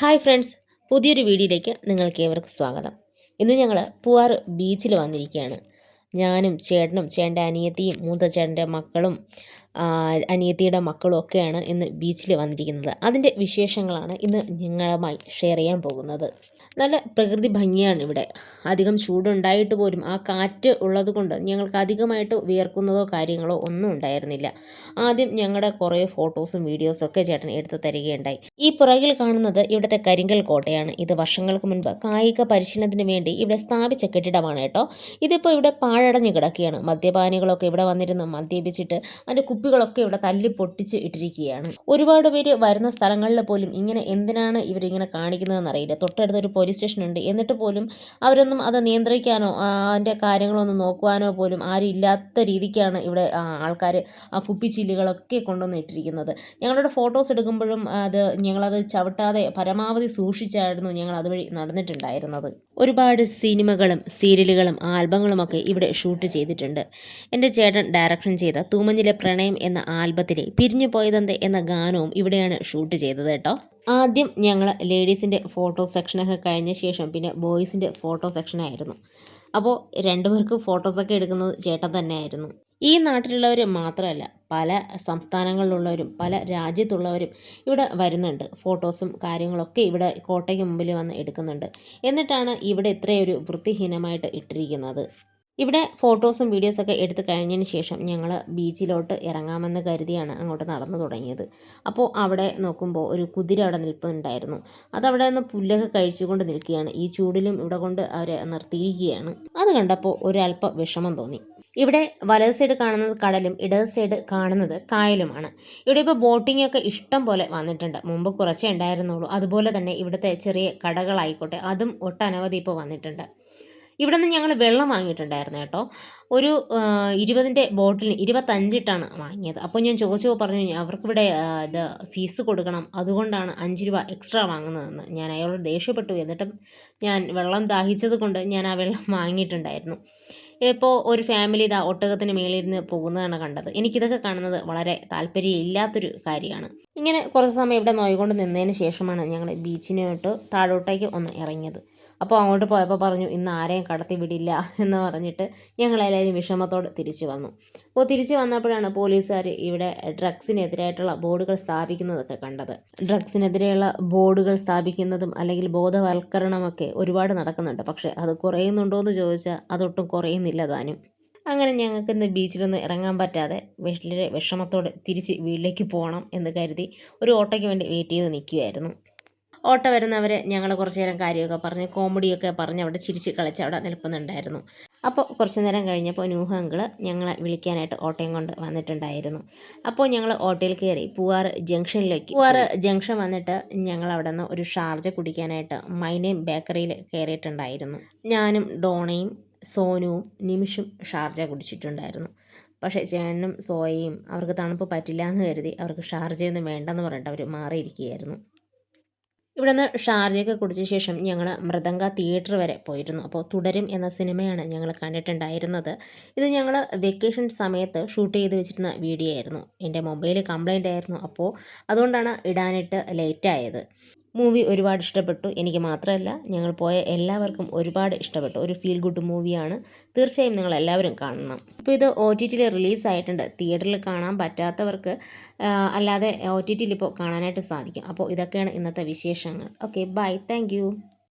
Hi friends പുതിയൊരു വീഡിയോയിലേക്ക് നിങ്ങൾക്ക് ഏവർക്കും സ്വാഗതം. ഇന്ന് ഞങ്ങൾ പൂവാർ ബീച്ചിൽ വന്നിരിക്കുകയാണ്. ഞാനും ചേട്ടനും ചേട്ടന്റെ അനിയത്തിയും മൂത്ത ചേട്ടന്റെ മക്കളും അനിയത്തിയുടെ മക്കളും ഒക്കെയാണ് ഇന്ന് ബീച്ചിൽ വന്നിരിക്കുന്നത്. അതിന്റെ വിശേഷങ്ങളാണ് ഇന്ന് നിങ്ങളുമായി ഷെയർ ചെയ്യാൻ പോകുന്നത്. നല്ല പ്രകൃതി ഭംഗിയാണ് ഇവിടെ. അധികം ചൂടുണ്ടായിട്ട് പോലും ആ കാറ്റ് ഉള്ളത് കൊണ്ട് ഞങ്ങൾക്ക് അധികമായിട്ട് വിയർക്കുന്നതോ കാര്യങ്ങളോ ഒന്നും ഉണ്ടായിരുന്നില്ല. ആദ്യം ഞങ്ങളുടെ കുറേ ഫോട്ടോസും വീഡിയോസും ഒക്കെ ചേട്ടൻ എടുത്ത് തരികയുണ്ടായി. ഈ പുറകിൽ കാണുന്നത് ഇവിടുത്തെ കരിങ്കൽ കോട്ടയാണ്. ഇത് വർഷങ്ങൾക്ക് മുൻപ് കായിക പരിശീലനത്തിന് വേണ്ടി ഇവിടെ സ്ഥാപിച്ച കെട്ടിടമാണ് കേട്ടോ. ഇതിപ്പോൾ ഇവിടെ പാഴടഞ്ഞു കിടക്കുകയാണ്. മദ്യപാനികളൊക്കെ ഇവിടെ വന്നിരുന്ന് മദ്യപിച്ചിട്ട് അതിന്റെ കുപ്പികളൊക്കെ ഇവിടെ തല്ലി പൊട്ടിച്ച് ഇട്ടിരിക്കുകയാണ്. ഒരുപാട് പേര് വരുന്ന സ്ഥലങ്ങളിൽ പോലും ഇങ്ങനെ എന്തിനാണ് ഇവരിങ്ങനെ കാണിക്കുന്നതെന്ന് അറിയില്ല. തൊട്ടടുത്ത് ഒരു പോലീസ് സ്റ്റേഷൻ ഉണ്ട്. എന്നിട്ട് പോലും അവരൊന്നും അത് നിയന്ത്രിക്കാനോ അതിന്റെ കാര്യങ്ങളൊന്നും നോക്കുവാനോ പോലും ആരും ഇല്ലാത്ത രീതിക്കാണ് ഇവിടെ ആൾക്കാർ ആ കുപ്പിച്ചില്ലുകളൊക്കെ കൊണ്ടുവന്ന് ഇട്ടിരിക്കുന്നത്. ഞങ്ങളുടെ ഫോട്ടോസ് എടുക്കുമ്പോഴും അത് ഞങ്ങളത് ചവിട്ടാതെ പരമാവധി സൂക്ഷിച്ചായിരുന്നു ഞങ്ങൾ അതുവഴി നടന്നിട്ടുണ്ടായിരുന്നത്. ഒരുപാട് സിനിമകളും സീരിയലുകളും ആൽബങ്ങളുമൊക്കെ ഇവിടെ ഷൂട്ട് ചെയ്തിട്ടുണ്ട്. എന്റെ ചേട്ടൻ ഡയറക്ഷൻ ചെയ്ത തൂമഞ്ഞിലെ പ്രണയം എന്ന ആൽബത്തിലെ പിരിഞ്ഞു പോയതെന്ത് എന്ന ഗാനവും ഇവിടെയാണ് ഷൂട്ട് ചെയ്തത് കേട്ടോ. ആദ്യം ഞങ്ങൾ ലേഡീസിന്റെ ഫോട്ടോ സെക്ഷനൊക്കെ കഴിഞ്ഞ ശേഷം പിന്നെ ബോയ്സിന്റെ ഫോട്ടോ സെക്ഷനായിരുന്നു അപ്പോൾ രണ്ടുപേർക്ക് ഫോട്ടോസൊക്കെ എടുക്കുന്നത് ചേട്ടൻ തന്നെയായിരുന്നു. ഈ നാട്ടിലുള്ളവർ മാത്രമല്ല പല സംസ്ഥാനങ്ങളിലുള്ളവരും പല രാജ്യത്തുള്ളവരും ഇവിടെ വരുന്നുണ്ട്. ഫോട്ടോസും കാര്യങ്ങളൊക്കെ ഇവിടെ കോട്ടയ്ക്ക് മുമ്പിൽ വന്ന് എടുക്കുന്നുണ്ട്. എന്നിട്ടാണ് ഇവിടെ ഇത്രയൊരു വൃത്തിഹീനമായിട്ട് ഇട്ടിരിക്കുന്നത്. ഇവിടെ ഫോട്ടോസും വീഡിയോസൊക്കെ എടുത്ത് കഴിഞ്ഞതിന് ശേഷം ഞങ്ങൾ ബീച്ചിലോട്ട് ഇറങ്ങാമെന്ന് കരുതിയാണ് അങ്ങോട്ട് നടന്നു തുടങ്ങിയത്. അപ്പോൾ അവിടെ നോക്കുമ്പോൾ ഒരു കുതിര അവിടെ നിൽപ്പുണ്ടായിരുന്നു. അതവിടെ നിന്ന് പുല്ലൊക്കെ കഴിച്ചുകൊണ്ട് നിൽക്കുകയാണ്. ഈ ചൂടിലും ഇവിടെ കൊണ്ട് അവരെ നിർത്തിയിരിക്കുകയാണ്. അത് കണ്ടപ്പോൾ ഒരല്പം വിഷമം തോന്നി. ഇവിടെ വലത് സൈഡ് കാണുന്നത് കടലും ഇടത് സൈഡ് കാണുന്നത് കായലുമാണ്. ഇവിടെ ഇപ്പോൾ ബോട്ടിംഗ് ഒക്കെ ഇഷ്ടം പോലെ വന്നിട്ടുണ്ട്. മുമ്പ് കുറച്ചേ ഉണ്ടായിരുന്നുള്ളൂ. അതുപോലെ തന്നെ ഇവിടുത്തെ ചെറിയ കടകളായിക്കോട്ടെ അതും ഒട്ടനവധി ഇപ്പോൾ വന്നിട്ടുണ്ട്. ഇവിടെ നിന്ന് ഞങ്ങൾ വെള്ളം വാങ്ങിയിട്ടുണ്ടായിരുന്നു കേട്ടോ. ഒരു ഇരുപതിന്റെ ബോട്ടിൽ ഇരുപത്തഞ്ചിട്ടാണ് വാങ്ങിയത്. അപ്പോൾ ഞാൻ ചോദിച്ചപ്പോൾ പറഞ്ഞു അവർക്കിവിടെ ഇത് ഫീസ് കൊടുക്കണം. അതുകൊണ്ടാണ് അഞ്ച് രൂപ എക്സ്ട്രാ വാങ്ങുന്നതെന്ന്. ഞാൻ അയാളോട് ദേഷ്യപ്പെട്ടു. എന്നിട്ടും ഞാൻ വെള്ളം ദാഹിച്ചത് കൊണ്ട് ഞാൻ ആ വെള്ളം വാങ്ങിയിട്ടുണ്ടായിരുന്നു. ഇപ്പോൾ ഒരു ഫാമിലി ഇതാ ഒട്ടകത്തിന് മേളിരുന്ന് പോകുന്നതാണ് കണ്ടത്. എനിക്കിതൊക്കെ കാണുന്നത് വളരെ താല്പര്യമില്ലാത്തൊരു കാര്യമാണ്. ഇങ്ങനെ കുറച്ച് സമയം ഇവിടെ നോയിക്കൊണ്ട് നിന്നതിന് ശേഷമാണ് ഞങ്ങൾ ബീച്ചിനോട്ട് താഴോട്ടേക്ക് ഒന്ന് ഇറങ്ങിയത്. അപ്പോൾ അങ്ങോട്ട് പോയപ്പോൾ പറഞ്ഞു ഇന്ന് ആരെയും കടത്തി വിടില്ല എന്ന് പറഞ്ഞിട്ട് ഞങ്ങളെല്ലാവരും വിഷമത്തോടെ തിരിച്ചു വന്നു. അപ്പോൾ തിരിച്ചു വന്നപ്പോഴാണ് പോലീസുകാർ ഇവിടെ ഡ്രഗ്സിനെതിരായിട്ടുള്ള ബോർഡുകൾ സ്ഥാപിക്കുന്നതൊക്കെ കണ്ടത്. ഡ്രഗ്സിനെതിരെയുള്ള ബോർഡുകൾ സ്ഥാപിക്കുന്നതും അല്ലെങ്കിൽ ബോധവൽക്കരണമൊക്കെ ഒരുപാട് നടക്കുന്നുണ്ട്. പക്ഷേ അത് കുറയുന്നുണ്ടോ എന്ന് ചോദിച്ചാൽ അതൊട്ടും കുറയുന്നില്ല താനും. അങ്ങനെ ഞങ്ങൾക്ക് ഇന്ന് ബീച്ചിലൊന്നും ഇറങ്ങാൻ പറ്റാതെ വീട്ടിലെ വിഷമത്തോടെ തിരിച്ച് വീട്ടിലേക്ക് പോകണം എന്ന് കരുതി ഒരു ഓട്ടോയ്ക്ക് വേണ്ടി വെയിറ്റ് ചെയ്ത് നിൽക്കുകയായിരുന്നു ഓട്ടോ വരുന്നവരെ ഞങ്ങൾ കുറച്ച് നേരം കാര്യമൊക്കെ പറഞ്ഞ് കോമഡിയൊക്കെ പറഞ്ഞ് അവിടെ ചിരിച്ച് കളിച്ച് അവിടെ നിൽക്കുന്നുണ്ടായിരുന്നു അപ്പോൾ കുറച്ച് നേരം കഴിഞ്ഞപ്പോൾ നൂഹ അങ്കിൾ ഞങ്ങളെ വിളിക്കാനായിട്ട് ഓട്ടോയും കൊണ്ട് വന്നിട്ടുണ്ടായിരുന്നു. അപ്പോൾ ഞങ്ങൾ ഓട്ടോയിൽ കയറി പൂവാർ ജംഗ്ഷനിലേക്ക് പൂവാർ ജംഗ്ഷൻ വന്നിട്ട് ഞങ്ങൾ അവിടെ നിന്ന് ഒരു ഷാർജ കുടിക്കാനായിട്ട് മൈനയും ബേക്കറിയിൽ കയറിയിട്ടുണ്ടായിരുന്നു. ഞാനും ഡോണയും സോനുവും നിമിഷും ഷാർജ കുടിച്ചിട്ടുണ്ടായിരുന്നു. പക്ഷേ ചേട്ടനും സോയയും അവർക്ക് തണുപ്പ് പറ്റില്ല എന്ന് കരുതി അവർക്ക് ഷാർജയൊന്നും വേണ്ടെന്ന് പറഞ്ഞിട്ട് അവർ മാറിയിരിക്കുകയായിരുന്നു. ഇവിടെ നിന്ന് ഷാർജയൊക്കെ കുടിച്ച ശേഷം ഞങ്ങൾ മൃദംഗ തിയേറ്റർ വരെ പോയിരുന്നു. അപ്പോൾ തുടരും എന്ന സിനിമയാണ് ഞങ്ങൾ കണ്ടിട്ടുണ്ടായിരുന്നത്. ഇത് ഞങ്ങൾ വെക്കേഷൻ സമയത്ത് ഷൂട്ട് ചെയ്ത് വെച്ചിരുന്ന വീഡിയോ ആയിരുന്നു. എന്റെ മൊബൈൽ കംപ്ലൈന്റ് ആയിരുന്നു. അപ്പോൾ അതുകൊണ്ടാണ് ഇടാനായിട്ട് ലേറ്റായത് മൂവി ഒരുപാട് ഇഷ്ടപ്പെട്ടു. എനിക്ക് മാത്രമല്ല ഞങ്ങൾ പോയ എല്ലാവർക്കും ഒരുപാട് ഇഷ്ടപ്പെട്ടു. ഒരു ഫീൽ ഗുഡ് മൂവിയാണ്. തീർച്ചയായും നിങ്ങൾ എല്ലാവരും കാണണം. ഇപ്പോൾ ഇത് ഒ ടി ടിയിൽ റിലീസായിട്ടുണ്ട് തിയേറ്ററിൽ കാണാൻ പറ്റാത്തവർക്ക് അല്ലാതെ ഒ ടി ടിയിൽ ഇപ്പോൾ കാണാനായിട്ട് സാധിക്കും. അപ്പോൾ ഇതൊക്കെയാണ് ഇന്നത്തെ വിശേഷങ്ങൾ. Okay bye thank